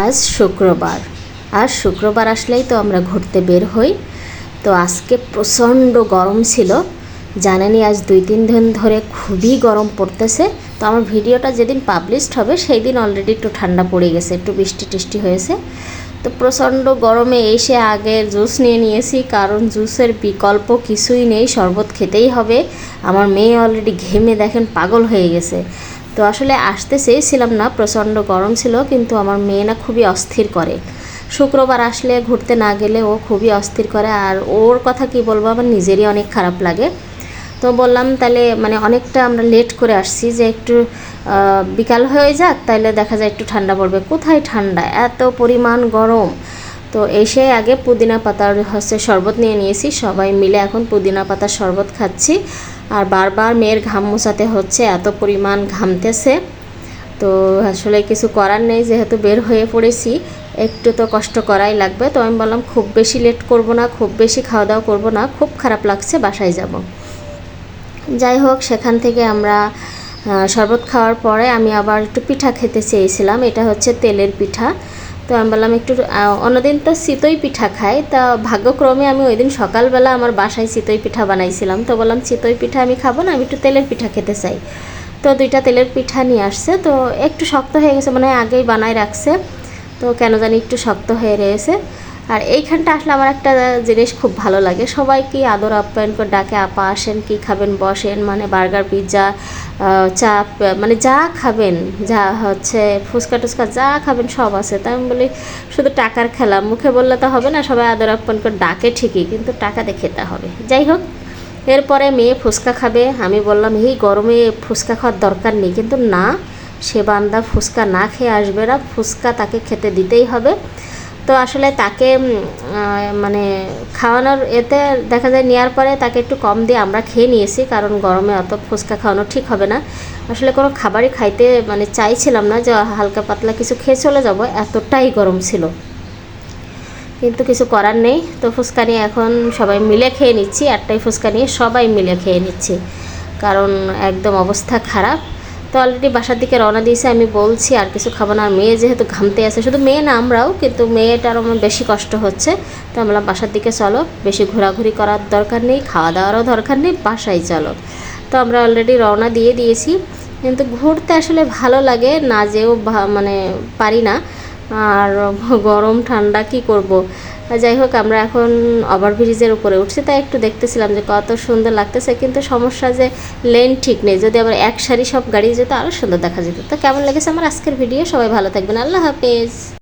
আজ শুক্রবার। আজ শুক্রবার আসলেই তো আমরা ঘুরতে বের হই। তো আজকে প্রচণ্ড গরম ছিল। জানেনই আজ দুই তিন দিন ধরে খুবই গরম পড়তেছে। তো আমার ভিডিওটা যেদিন পাবলিশড হবে সেই দিন অলরেডি একটু ঠান্ডা পড়ে গেছে, একটু বৃষ্টি টিষ্টি হয়েছে। তো প্রচণ্ড গরমে এসে আগে জুস নিয়ে নিয়েছি, কারণ জুসের বিকল্প কিছুই নেই, শরবত খেতেই হবে। আমার মেয়ে অলরেডি ঘেমে দেখেন পাগল হয়ে গেছে। তো আসলে আসতে চেয়েছিলাম না, প্রচণ্ড গরম ছিল, কিন্তু আমার মেয়ে না খুবই অস্থির করে। শুক্রবার আসলে ঘুরতে না গেলে ও খুবই অস্থির করে, আর ওর কথা কি বলব, আমার নিজেরই অনেক খারাপ লাগে। তো বললাম, তাহলে মানে অনেকটা আমরা লেট করে আসছি যে একটু বিকাল হয়ে যাক তাহলে দেখা যায় একটু ঠান্ডা পড়বে। কোথায় ঠান্ডা? এত পরিমাণ গরম। তো এসে আগে পুদিনা পাতার হচ্ছে শরবত নিয়ে নিয়েছি, সবাই মিলে এখন পুদিনা পাতার শরবত খাচ্ছি। আর বারবার মেয়ের ঘাম মোছাতে হচ্ছে, এত পরিমাণ ঘামতেছে। তো আসলে কিছু করার নেই, যেহেতু বের হয়ে পড়েছি, একটু তো কষ্ট করাই লাগবে। তো আমি বললাম, খুব বেশি লেট করব না, খুব বেশি খাওয়া দাওয়া করব না, খুব খারাপ লাগছে, বাসায় যাব। যাই হোক, সেখান থেকে আমরা শরবত খাওয়ার পরে আমি আবার একটু পিঠা খেতে চেয়েছিলাম। এটা হচ্ছে তেলের পিঠা। তো আমি বললাম একটু অন্যদিন তো চিতই পিঠা খাই। তা ভাগ্যক্রমে আমি ওই দিন সকালবেলা আমার বাসায় চিতই পিঠা বানাইছিলাম। তো বললাম, চিতই পিঠা আমি খাব না, আমি একটু তেলের পিঠা খেতে চাই। তো দুইটা তেলের পিঠা নিয়ে আসছে। তো একটু শক্ত হয়ে গেছে মানে আগেই বানায় রাখছে। তো কেন জানি একটু শক্ত হয়ে রয়েছে। আর এইখানটা আসলে আমার একটা জিনিস খুব ভালো লাগে। সবাই কি আদর আপ্যায়ন করে ডাকে, আপা আসেন, কি খাবেন? বসেন। মানে বার্গার, পিৎজা চা মানে যা খাবেন, যা হচ্ছে ফুচকা টুচকা যা খাবেন সব আছে। তাই আমি বলি, শুধু টাকার খেলা। মুখে বললে তো হবে না, সবাই আদর আপ্যায়ন করে ডাকে ঠিকই, কিন্তু টাকা দিয়ে খেতে হবে। যাই হোক, এরপরে মেয়ে ফুচকা খাবে। আমি বললাম, এই গরমে ফুচকা খাওয়ার দরকার নেই। কিন্তু না, সে বান্দা ফুচকা না খেয়ে আসবে না। ফুচকা তাকে খেতে দিতেই হবে। তো আসলে তাকে মানে খাওয়ানোর এতে দেখা যায় নেওয়ার পরে তাকে একটু কম দিয়ে আমরা খেয়ে নিয়েছি, কারণ গরমে অত ফুচকা খাওয়ানো ঠিক হবে না। আসলে কোনো খাবারই খাইতে মানে চাইছিলাম না যে হালকা পাতলা কিছু খেয়ে চলে যাব, এতটাই গরম ছিল। কিন্তু কিছু করার নেই, তো ফুচকা নিয়ে এখন সবাই মিলে খেয়ে নিচ্ছি, একটাই ফুচকা নিয়ে সবাই মিলে খেয়ে নিচ্ছি। কারণ একদম অবস্থা খারাপ। তো অলরেডি বাসার দিকে রওনা দিয়েছে, আমি বলছি, আর কিছু খাব না। আর মেয়ে যেহেতু ঘামতে আছে, শুধু মেয়ে না আমরাও, কিন্তু মেয়েটার আমার বেশি কষ্ট হচ্ছে। তো আমরা বাসার দিকে চলো, বেশি ঘোরাঘুরি করার দরকার নেই খাওয়া দাওয়ারও দরকার নেই, বাসায় চলো। তো আমরা অলরেডি রওনা দিয়ে দিয়েছি, কিন্তু ঘুরতে আসলে ভালো লাগে না যেও মানে পারি না। আর গরম, ঠান্ডা, কি করব? যাই হোক, আমরা এখন ওভারব্রিজের উপরে উঠছি, তাই একটু দেখতেছিলাম যে কত সুন্দর লাগতেছে, কিন্তু সমস্যা যে লেন ঠিক নেই, যদি আবার এক সারি সব গাড়ি যেত আরও সুন্দর দেখা যেত। তো কেমন লেগেছে আমার আজকের ভিডিও সবাই ভালো থাকবেন, আল্লাহ হাফেজ।